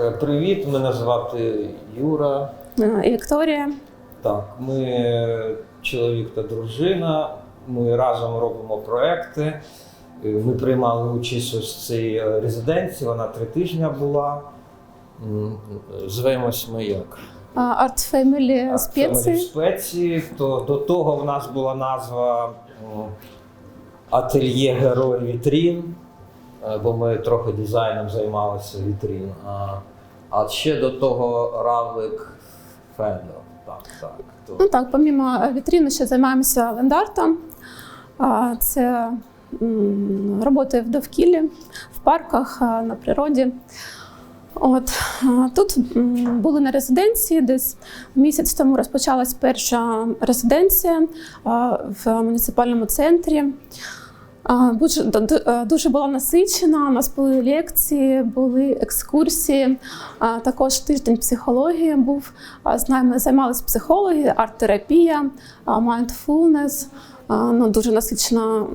е, привіт, мене звати Юра. Е, і Вікторія. Так, ми чоловік та дружина. Ми разом робимо проекти. Е, Ми приймали участь ось цій резиденції, вона три тижні була. Звемось ми як? Art Family Family спеції. спеції. То до того в нас була назва Ательє Герой Вітрін, бо ми трохи дизайном займалися вітрін. А, ще до того Равлик Фендо. Так, так. То- Ну так, помімо вітріни, ще займаємося лендартом. Це роботи в довкіллі, в парках, на природі. От тут були на резиденції. Десь місяць тому розпочалась перша резиденція в муніципальному центрі. Е, дуже була насичена. У нас були лекції, були екскурсії. Також тиждень психології був. З нами займалися психологи, арт-терапія, mindfulness. Ну, дуже насичена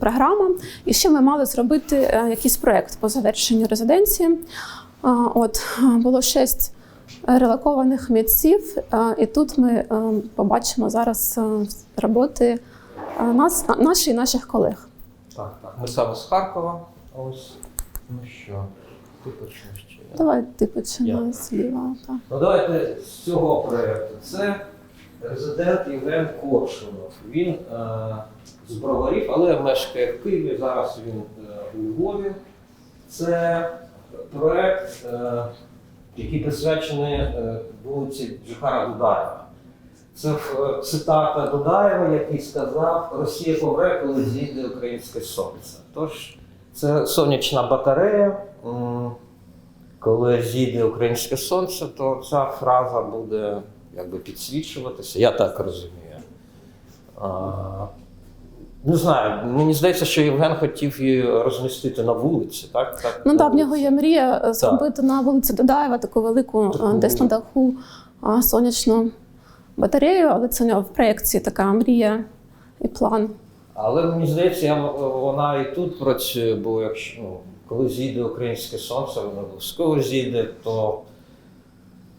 програма. І ще ми мали зробити е, якийсь проєкт по завершенню резиденції. От було шість релокованих митців, і тут ми е, побачимо зараз роботи нас, наші і наших колег. Так, так. Ми саме з Харкова. Ось. Ну що, ти почнеш чи я? Давай ти починай зліва. Так. Ну давайте з цього проєкту. Це резидент Євген Коршунов. Він е, з Броварів, але мешкає в Києві. Зараз він е, у Львові. Це проєкт, е, який присвячений е, вулиці Джихара Дудаєва. Це е, цитата Дудаєва, який сказав: Росія помре, коли зійде українське сонце. Тож це сонячна батарея. Коли зійде українське сонце, то ця фраза буде якби підсвічуватися. Я так розумію. А, не знаю, мені здається, що Євген хотів її розмістити на вулиці, так? так Ну так, в нього є мрія е, зробити на вулиці Додаєва таку велику, е, Таку. десь на даху сонячну батарею, але це в проєкції така мрія і план. Але мені здається, я, вона і тут працює, бо якщо ну, коли зійде українське сонце, воно обов'язково зійде, то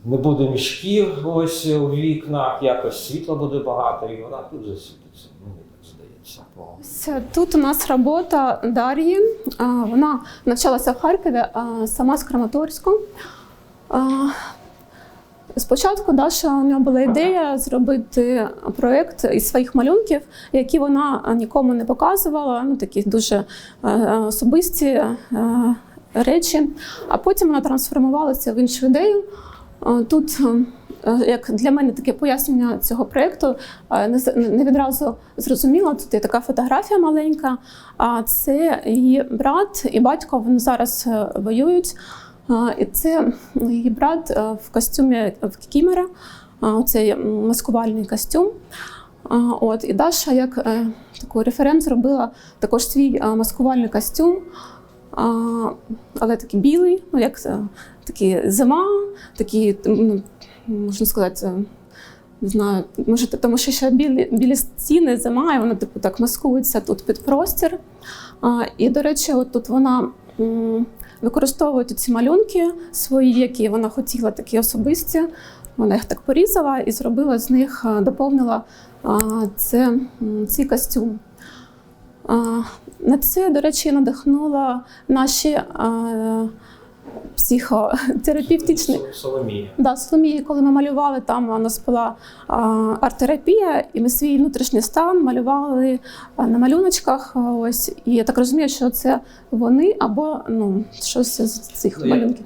не буде мішків ось у вікнах, якось світла буде багато, і вона тут засвітиться. Мені так здається. Ось Тут у нас робота Дар'ї. Вона навчалася в Харкові, а сама з Краматорську. Спочатку Даша у нього була ідея зробити проєкт із своїх малюнків, які вона нікому не показувала, ну такі дуже е, особисті е, речі. А потім вона трансформувалася в іншу ідею. Е, Тут, як для мене таке пояснення цього проєкту, не відразу зрозуміла. Тут є така фотографія маленька. А це її брат і батько. Вони зараз воюють. І це її брат е, в костюмі в кікімера, цей маскувальний костюм. От, і Даша як е, таку референт зробила також свій е, маскувальний костюм, але такий білий, ну як такий зима, такий, ну, можна сказати, е, не знаю, може, тому що ще білі, білі стіни, зима, і вона типу так маскується тут під простір. І, до речі, от тут вона. Використовує ці малюнки свої, які вона хотіла, такі особисті. Вона їх так порізала і зробила з них, доповнила а, це, цей костюм. На це, до речі, надихнула наші Сол- Соломія. Да, Соломії, коли ми малювали, там у нас була арт-терапія, і ми свій внутрішній стан малювали на малюночках. Ось і я так розумію, що це вони або ну щось з цих Ну, малюнків.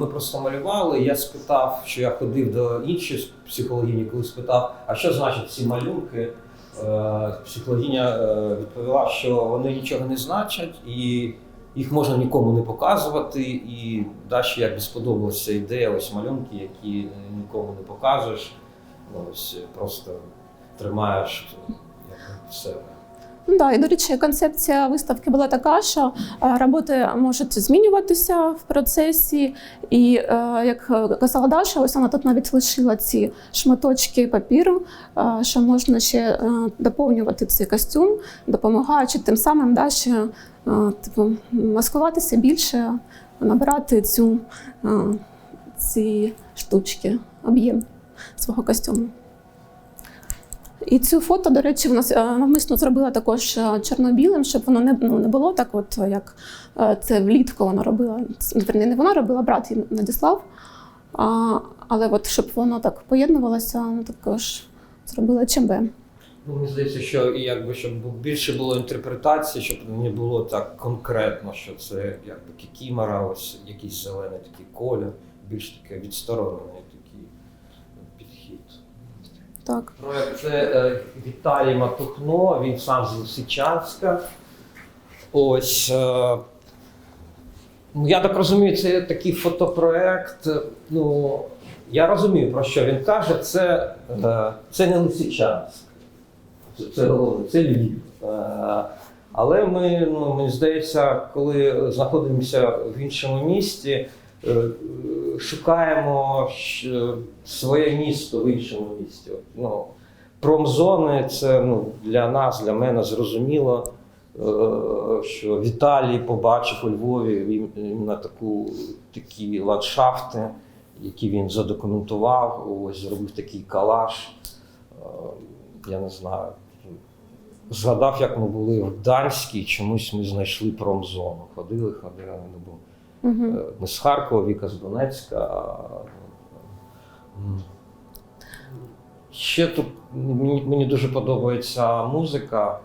Ми просто малювали. Я спитав, що я ходив до іншої психологині, коли спитав, а що значить ці малюнки? Е, Психологиня е, відповіла, що вони нічого не значать і їх можна нікому не показувати. І Даші як сподобалася ідея, ось малюнки, які е, нікому не покажеш. Ось е, просто тримаєш як в себе. Ну да, і до речі, концепція виставки була така, що е, роботи можуть змінюватися в процесі. І е, як казала Даша, ось вона тут навіть лишила ці шматочки папіру, е, що можна ще е, доповнювати цей костюм, допомагаючи тим самим Даші е, типу, маскуватися більше набирати цю, ці штучки, об'єм свого костюму. І цю фото, до речі, вона е, навмисно зробила також е, чорно-білим, щоб воно не, ну, не було так, от як е, це влітку вона робила. Верні, не вона робила, брат їй надіслав. А, але от щоб воно так поєднувалося, також зробила ЧМБ. Ну, мені здається, що і якби щоб більше було інтерпретації, щоб не було так конкретно, що це якби кікімора, ось якийсь зелений такий колір, більш таке відсторонений такий підхід. Так. Проект це е, Віталій Матухно, він сам з Лисичанська. Ось. Е, ну, я так розумію, це такий фотопроект. е, Ну, я розумію, про що він каже. Це, е, це не Лисичанськ. Це, головне, це Львів. Е, але ми, ну, мені здається, коли знаходимося в іншому місті, е, шукаємо своє місто в іншому місті. Ну, промзони це ну, для нас, для мене зрозуміло, е, що Віталій побачив у Львові іменно таку, такі ландшафти, які він задокументував, ось зробив такий калаш. Я не знаю. Згадав, як ми були в Данській, чомусь ми знайшли промзону. Ходили, ходили, не було. Угу. Е, Ми з Харкова, Віка з Донецька. Ще тут мені, мені дуже подобається музика.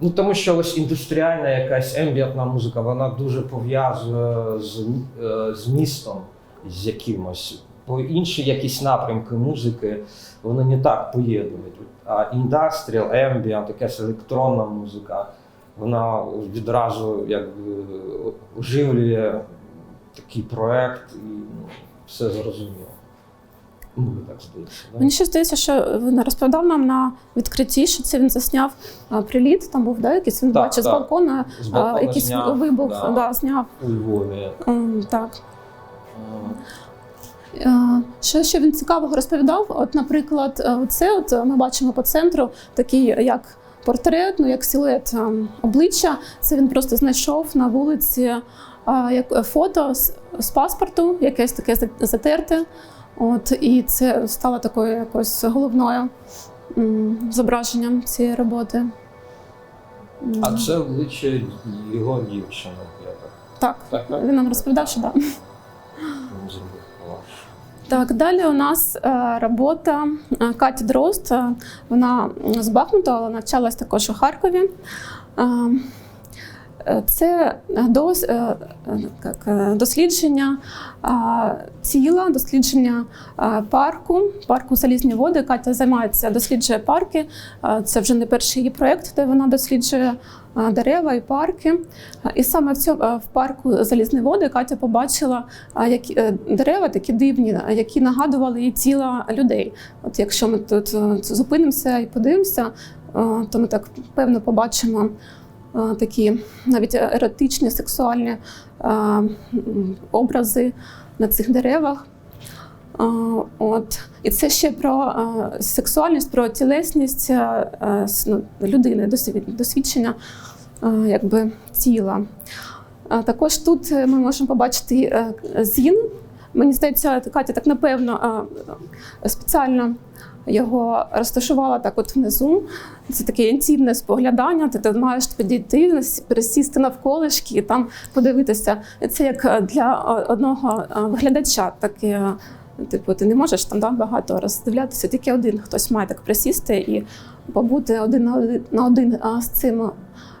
Ну, тому що ось індустріальна якась ембієнтна музика, вона дуже пов'язує з, е, з містом, з якимось. Бо інші якісь напрямки музики вони не так поєднують. А індастріал, ембієнт, якась електронна музика, вона відразу якби оживлює такий проект і ну, все зрозуміло. Ну, мені так здається. Мені ще здається, що він розповідав нам на відкритті, що це він засняв приліт, там був да, якийсь він Так, бачив з балкона, З балкона якийсь зняв, вибух, да. да. зняв. У Львові. Так. Е, Е, Що ще він цікавого розповідав? От, наприклад, е, це от ми бачимо по центру такий як портрет, ну як силует обличчя. Це він просто знайшов на вулиці е, як е, фото з, з паспорту, якесь таке затерте. От і це стало такою якось головною зображенням цієї роботи. А це обличчя його дівчини. Так, так, так. він нам розповідав, що так. Да. Так, далі у нас е, робота е, Каті Дрозд. Е, Вона з Бахмута, але навчалась також у Харкові. Е, Це е, е, дослідження тіла, дослідження парку, парку Залізні води. Катя займається, досліджує парки. Це вже не перший її проєкт, де вона досліджує дерева і парки. І саме в цьому в парку Залізні води Катя побачила які дерева такі дивні, які нагадували їй тіла людей. От якщо ми тут зупинимося і подивимося, то ми так певно побачимо такі навіть еротичні, сексуальні е, образи на цих деревах. Е, От. І це ще про е, сексуальність, про тілесність е, е, ну, людини, досвідчення е, якби, тіла. Також тут е, ми можемо побачити е, зін. Мені здається, Катя так напевно е, спеціально його розташувала так от внизу. Це таке інтимне споглядання. Ти, ти маєш підійти, пересісти навколишки і там подивитися. Це як е, для е, одного е, глядача таке. Типу, ти не можеш там да, багато роздивлятися, тільки один хтось має так присісти і побути один на один, на один а, з цим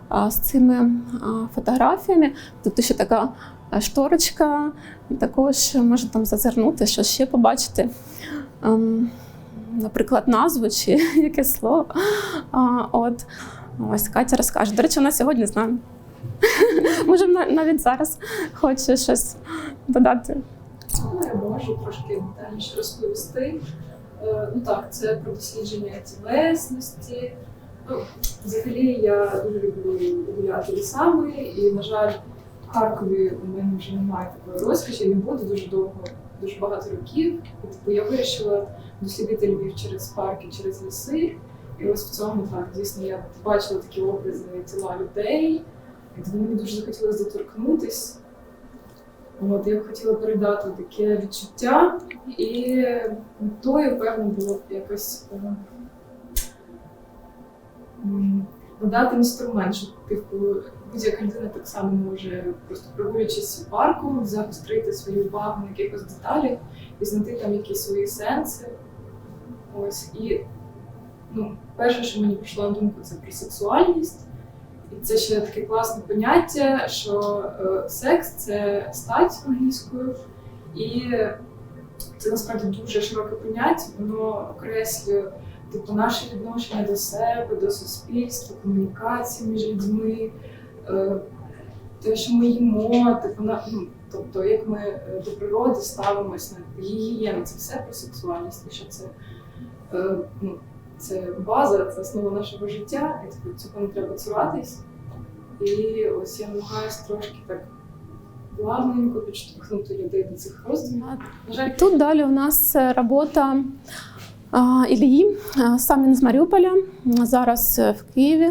а, з цими а, фотографіями. Тут ще така шторочка, також може там зазирнути, що ще побачити. Наприклад, назву чи якесь слово. А, от. Ось Катя розкаже. До речі, вона сьогодні з нами. Може, навіть зараз хоче щось додати. Я можу трошки детальніше розповісти. Е, Ну так, це про дослідження тілесності. Ну, взагалі я дуже люблю гуляти лісами, і, на жаль, в Харкові у мене вже немає такої розкоші, не буде дуже довго, дуже багато років. Типу я вирішила дослідити Львів через парки, через ліси. І ось в цьому так, дійсно, я бачила такі образи тіла людей, і мені дуже захотілося доторкнутись От я б хотіла передати таке відчуття, і метою, певно, було б якось е, надати інструмент, що типу будь-яка людина так само може просто прогулюючись в парку, загострити свою увагу на якихось деталях і знайти там якісь свої сенси. Ось і ну, перше, що мені прийшло на думку, це про сексуальність. І це ще таке класне поняття, що е, секс це стать англійською, і це насправді дуже широке поняття, воно окреслює типу, наше відношення до себе, до суспільства, комунікації між людьми, е, те, що ми їмо, типу, на, ну, тобто, як ми е, до природи ставимося, на гігієна, це все про сексуальність, і що це, ну, це база, це основа нашого життя, і типу, цього не треба цуратись. І ось я намагаюся трошки так плавненько підштовхнути людей до цих роздумів. На жаль, Тут далі у нас е, робота Ілії, сам він з Маріуполя, зараз е, в Києві.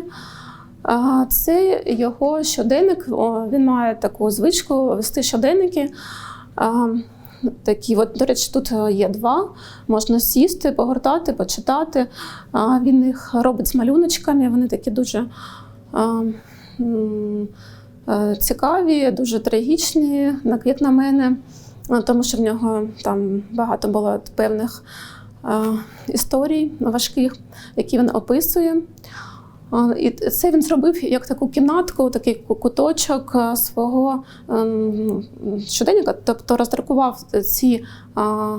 Це його щоденник. Він має таку звичку вести щоденники. Такі, от, до речі, тут е, є два. Можна сісти, погортати, почитати. Він їх робить з малюночками. Вони такі дуже е, цікаві, дуже трагічні, як на мене. Тому що в нього там багато було певних історій важких, які він описує. І це він зробив як таку кімнатку, такий куточок е, свого ем, щоденника, тобто роздрукував ці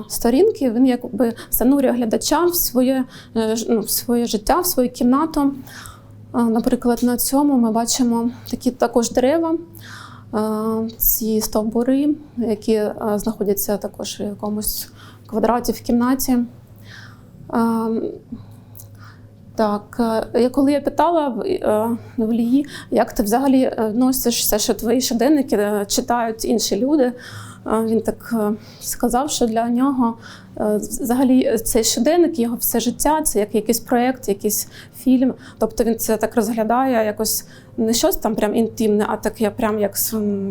сторінки, він якби занурює глядача в своє, е, ну, в своє життя, в свою кімнату. Наприклад, на цьому ми бачимо такі також дерева, ці стовбури, які знаходяться також в якомусь квадраті в кімнаті. Так, е, коли я питала в- е, Лії, як ти взагалі е, носишся, що твої щоденники е, читають інші люди, е, він так е, сказав, що для нього е, взагалі цей щоденник, його все життя, це як якийсь проєкт, якийсь фільм. Тобто він це так розглядає якось не щось там прям інтимне, а таке прям як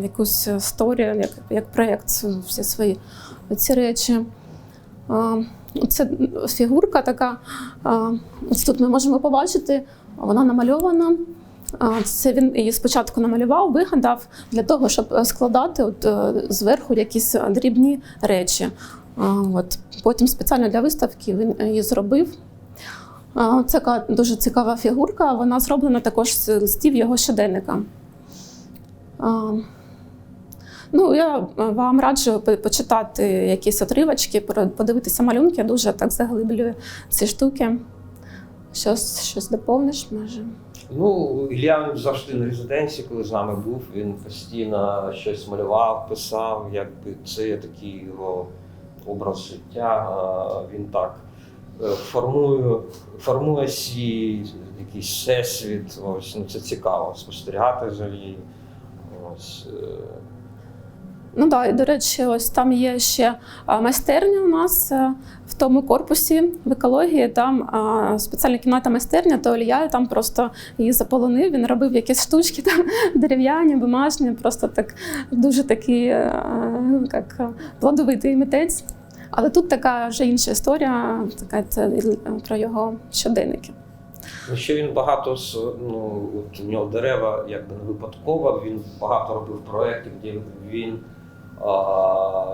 якусь історію, як, як проєкт, всі свої ці речі. А, Це фігурка така. тут ми можемо побачити, вона намальована. Це він її спочатку намалював, вигадав для того, щоб е, складати от, е, зверху якісь дрібні речі. От. Потім спеціально для виставки він її зробив. Це така дуже цікава фігурка. Вона зроблена також з листів його щоденника. Ну, я е, вам раджу почитати якісь отривочки, подивитися малюнки. Дуже так заглиблюю ці штуки. Щось, щось доповниш, може. Ну, Ілля завжди на резиденції, коли з нами був, він постійно щось малював, писав, якби це такий його образ життя. Він так е, формує, формує свій якийсь всесвіт. Ось, ну, це цікаво спостерігати взагалі. Ось, е, Ну так, і до речі, ось там є ще майстерня у нас е, в тому корпусі в екології. Там спеціальна кімната майстерня, то Ілля там просто її заполонив. Він робив якісь штучки там дерев'яні, бумажні, просто так дуже такий е, як е, плодовитий митець. Але тут така вже інша історія, така це про його щоденники. Ну, ще він багато ну от у нього дерева якби не випадково. Він багато робив проєктів, де він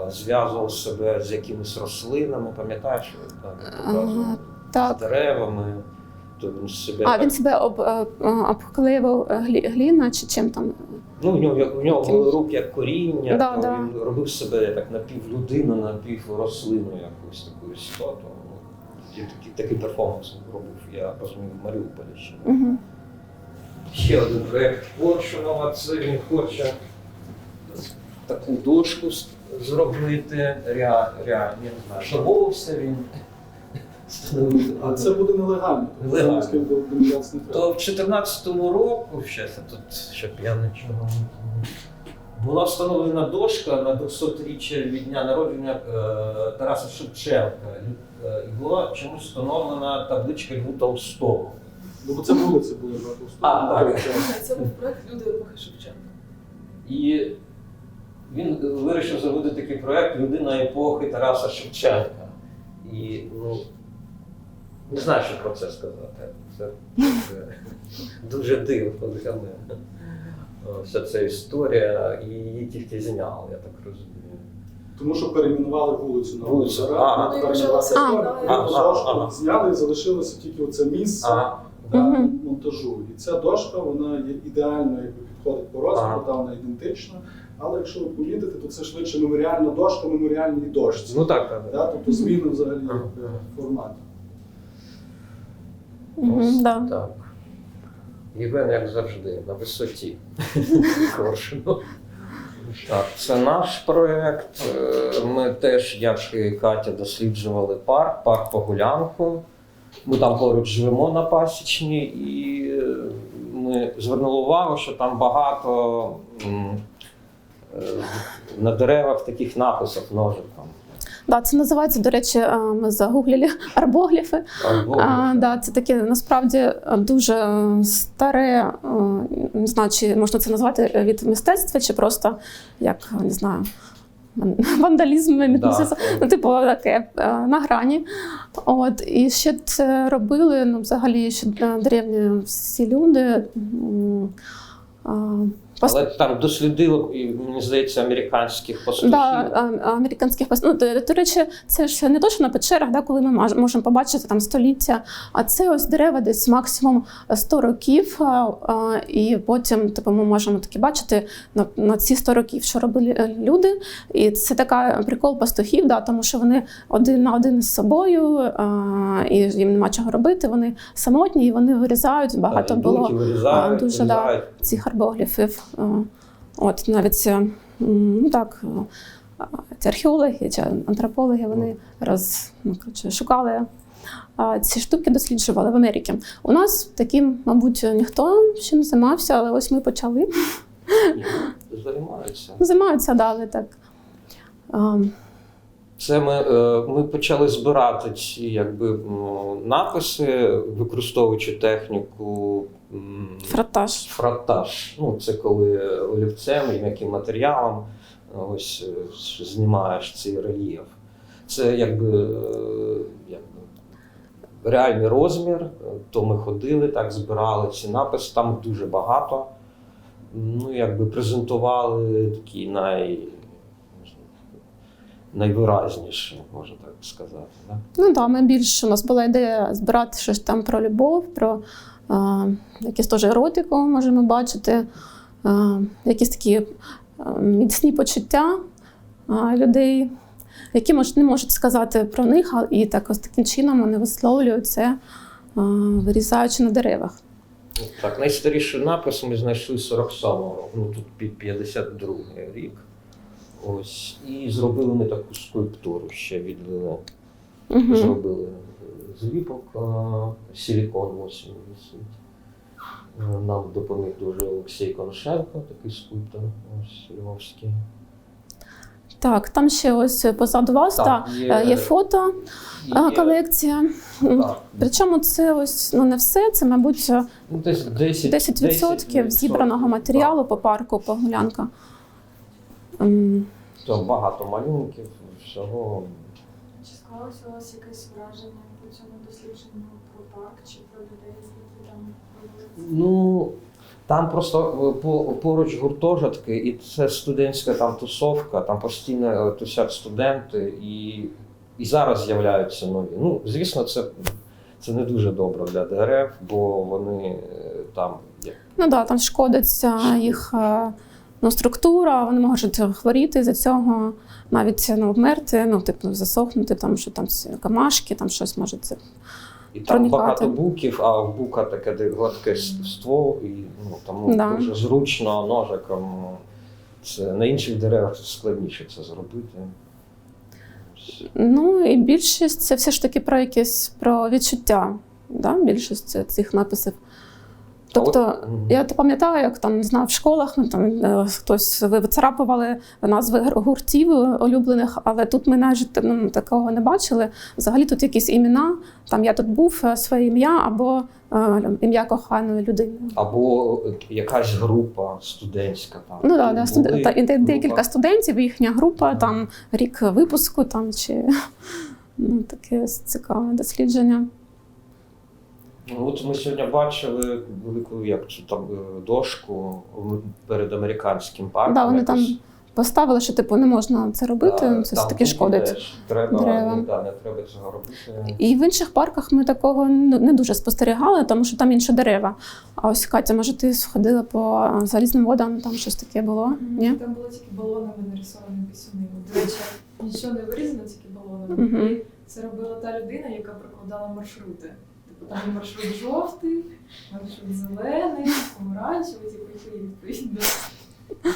зв'язував себе з якимись рослинами. Пам'ятаєш, так, показував? з деревами. То він себе А так- він себе об, е, е, обклеював глі- гліна чи чим там? ну у нього у нього були руки як коріння, Да, да. він робив себе як напівлюдину, напіврослину якусь таку істоту. Такий, такий перформанс робив, я розумію, в Маріуполі ще. Угу. Ще один проєкт Коршунова, це він хоче таку дошку зробити. Ря, ря, я не знаю, домовився він. А це буде нелегально. Нелегально. То в 14-му року, ще тут, щоб я нічого не була встановлена дошка на 200-річчя від дня народження е, Тараса Шевченка. Е, І була чомусь встановлена табличка Льву Толстого. Ну, бо це вулиці були на А, так. Це був проект Люди епохи Шевченка. І він вирішив зробити такий проект Людина епохи Тараса Шевченка. І ну, не знаю, що про це сказати. Це дуже, дуже дивно для мене. Вся ця історія, і її тільки зняли, я так розумію. Тому що перейменували вулицю на Вулицю. Ну, зняли і залишилося тільки оце місце для монтажу. І ця дошка вона є ідеально якби підходить по розміру, вона ідентична. Але якщо ви помітите, то це швидше меморіальна дошка меморіальній дошці. Ну так, так. Да? Тобто зміни взагалі Ага. якби, формату. Мгм, да. Так. Євген, як завжди, на висоті. Так, це наш проєкт. Е, Ми теж, як і Катя, досліджували парк, парк Погулянку. Ми там поруч живемо на пасічні, і е, ми звернули увагу, що там багато м, е, на деревах таких написів ножиком. Да, це називається, до речі, е, ми загуглили арбогліфи. А, да, це таке насправді е, дуже старе, е, не знаю, чи можна це назвати від мистецтва, чи просто як не знаю. ван- Вандалізм мистецтва. Ну, типу, таке е, на грані. От, і ще це робили ну, взагалі ще е, древні всі люди. Пос- Але там дослідило, і, мені здається, американських пастухів. Да, американських пас- ну, до, до речі, це ж не то, що на печерах, да, коли ми можемо побачити там століття, а це ось дерева десь максимум 100 років, а, а, і потім типу, ми можемо таки бачити на, на ці 100 років, що робили е, люди. І це така прикол пастухів, да, тому що вони один на один з собою, а, і їм нема чого робити. Вони самотні і вони вирізають. Багато Так, було вирізають, дуже, да. вирізають. цих арбогліфів. От навіть е, ну так, е, ці археологи чи антропологи вони роз, ну, коротше, шукали ці штуки, досліджували в Америці. У нас таким, мабуть, ніхто ще не займався, але ось ми почали. Займаються. Займаються далі так. А, Це ми, е, ми почали збирати ці якби, написи, використовуючи техніку м, Фратаж. Ну, це коли олівцем і м'яким матеріалом ось е, знімаєш цей рельєф. Це якби, е, якби реальний розмір. То ми ходили, так збирали ці написи, там дуже багато. Ну, якби презентували такі най, найвиразніші, можна так сказати. Да? Ну так, ми більше у нас була ідея збирати щось там про любов, про якісь теж еротику можемо бачити, якісь такі міцні почуття людей, які не можуть сказати про них, а і так ось таким чином вони висловлюють це, вирізаючи на деревах. Так, найстаріший напис ми знайшли 47-го року, ну тут під 52 рік. Ось. І зробили ми таку скульптуру ще відлили. Угу. Зробили зліпок, силікон ось висить. Е, Нам допоміг дуже Олексій Коношенко, такий скульптор, ось львовський. Так, там ще ось позаду вас Так, так, є- є, є фото, І, колекція. так, Причому це ось ну не все, це, мабуть, ну, десь 10, 10% зібраного матеріалу по парку Погулянка. Ем, То багато малюнків, всього. Чи склалося у вас якесь враження по цьому дослідженню про парк чи про людей, які там? Ну, там просто е, по- поруч гуртожитки, і це студентська там тусовка, там постійно е, тусять студенти, і, і зараз з'являються нові. Ну, звісно, це, це не дуже добре для дерев, бо вони е, там як Ну да, там шкодиться їх ну, структура, вони можуть хворіти за цього, навіть ну, вмерти, ну, типу, засохнути, там, що там камашки, там щось може це. І там Проникати. багато буків, а в бука таке гладке ствол, і ну, тому Да. дуже зручно ножиком. Це на інших деревах складніше це зробити. Ну і більшість це все ж таки про якесь про відчуття. Да? Більшість цих написів Тобто, я то пам'ятаю, як там не знаю, в школах ну, там е, хтось вицарапували назви гуртів улюблених, але тут ми навіть ну, такого не бачили. Взагалі тут якісь імена. Там я тут був е, своє ім'я або е, ім'я коханої людини. Або якась група студентська там. Ну да, да, студ... та, де- декілька студентів, їхня група, там рік випуску, там чи ну, таке цікаве дослідження. Ну, От ми сьогодні бачили велику як це там е, дошку перед американським парком. Да, вони якось. там Поставили, що типу не можна це робити, Да, це там таки шкодить. теж Треба, деревам. Не, да, не треба цього робити. І в інших парках ми такого не дуже спостерігали, тому що там інші дерева. А ось Катя, може, ти сходила по залізним водам, там щось таке було? Ні? Там було тільки балонами нарисовані пісюни. До речі, нічого не вирізано, тільки балонами. Мгм. І це робила та людина, яка прокладала маршрути. Там є маршрут жовтий, маршрут зелений, помаранчевий, типу, відповідно.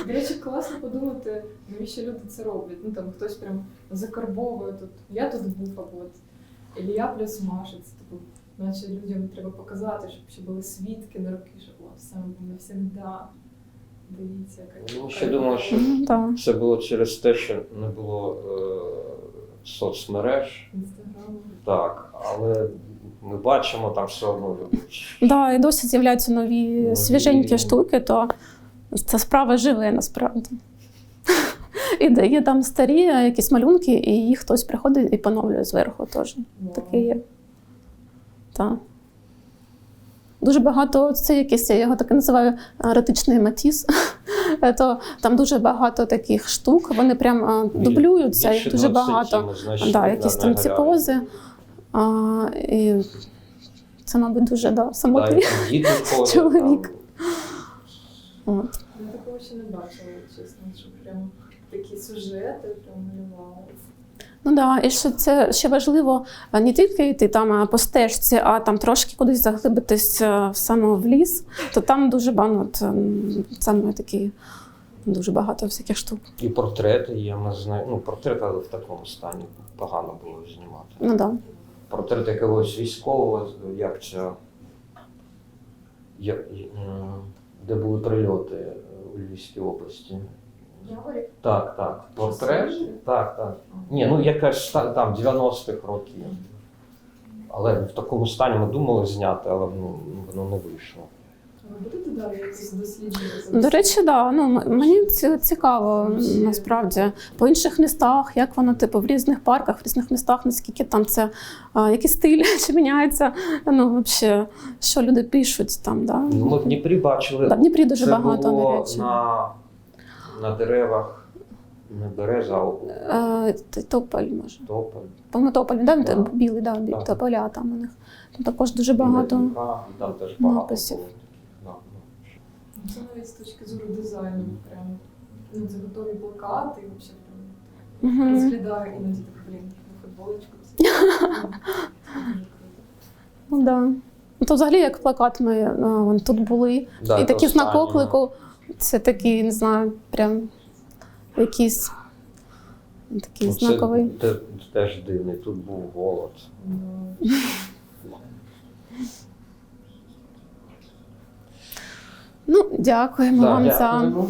До речі, класно подумати, навіщо люди це роблять. Ну там хтось прям закарбовує тут. Я тут був, або от Ілля плюс Маша. Це типу, наче людям треба показати, щоб ще були свідки на руки, щоб от саме був навсегда. Дивіться, яка Ну, ще думаю, що це було через те, що не було е, соцмереж. інстаграм. Так, але ми бачимо там все одно. Да, і досі з'являються нові Нові. свіженькі штуки, то це справа живе насправді. І де є там старі якісь малюнки, і їх хтось приходить і поновлює зверху теж. Таке є. Так. Дуже багато, це якийсь, я його так і називаю еретичний матіс. То там дуже багато таких штук, вони прям дублюються, їх дуже багато. Да, якісь там ці пози. А, і це, мабуть, дуже да, ходять, Чоловік. там. От. Я такого ще не бачила, чесно, що прям такі сюжети прям малювали. Ну да, і що це ще важливо не тільки йти там по стежці, а там трошки кудись заглибитись саме в ліс, то там дуже багато саме такі дуже багато всяких штук. І портрети є, ми знаємо. Ну, портрети, але в такому стані погано було знімати. Ну да. Портрет якогось військового, як це. Як, де були прильоти у Львівській області. Яворів? Так, так. Портрет? Так, так. Ні, ну якась там 90-х років. Але в такому стані ми думали зняти, але ну, воно не вийшло. Ви будете далі якісь дослідження? До речі, да, ну, мені цікаво насправді по інших містах, як воно типу в різних парках, в різних містах, наскільки там це а, який стиль чи міняється. Ну, взагалі, що люди пишуть там. Да? Ну, Ми в Дніпрі бачили. Да, в Дніпрі дуже це багато було до речі. на, на деревах не береза, а Е, Тополь, може. тополь. По-моєму, тополь, да? Да. білий, да, Да. тополя там у них. Там також дуже багато. Там теж багато написів. Це навіть з точки зору дизайну прям. Ну, це готові плакати, і взагалі прям розглядаю іноді так, блін, футболочку. Це дуже круто. Ну, да. Ну, то взагалі як плакат ми е, вон тут були. Да, і це такий знак останнє. оклику. Це такий, не знаю, прям якийсь такий Ну, знаковий. Це те- теж дивний, тут був голод. Ну, Ну, дякуємо вам за дякую.